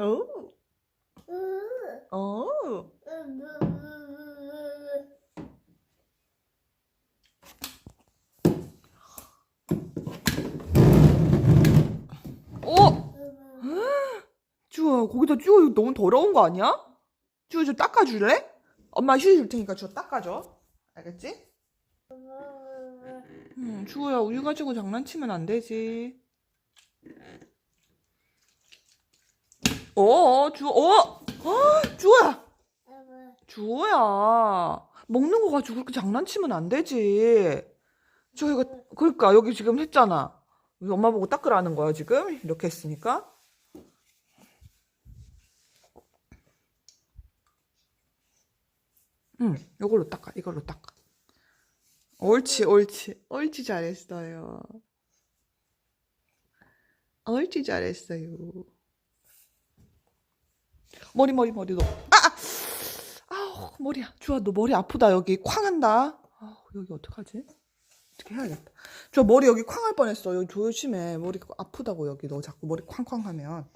오. 오. 어? 주아, 거기다 주아 이거 너무 더러운 거 아니야? 주아 좀 닦아줄래? 엄마 휴지 줄 테니까 주아 닦아줘. 알겠지? 음, 주호야 우유 가지고 장난치면 안 되지. 어, 주호, 어, 어, 주호야, 주호야. 먹는 거 가지고 그렇게 장난치면 안 되지. 주호가 그러니까 여기 지금 했잖아. 우리 엄마 보고 닦으라는 거야 지금 이렇게 했으니까. 응, 이걸로 닦아, 이걸로 닦아. 옳지, 옳지, 옳지 잘했어요. 옳지 잘했어요. 머리, 머리, 머리 너. 아, 아, 아우 머리야. 주아, 너 머리 아프다 여기 쾅 한다. 아, 여기 어떡하지? 어떻게 해야겠다. 저 머리 여기 쾅할 뻔했어. 여기 조심해. 머리 아프다고 여기 너 자꾸 머리 쾅쾅하면.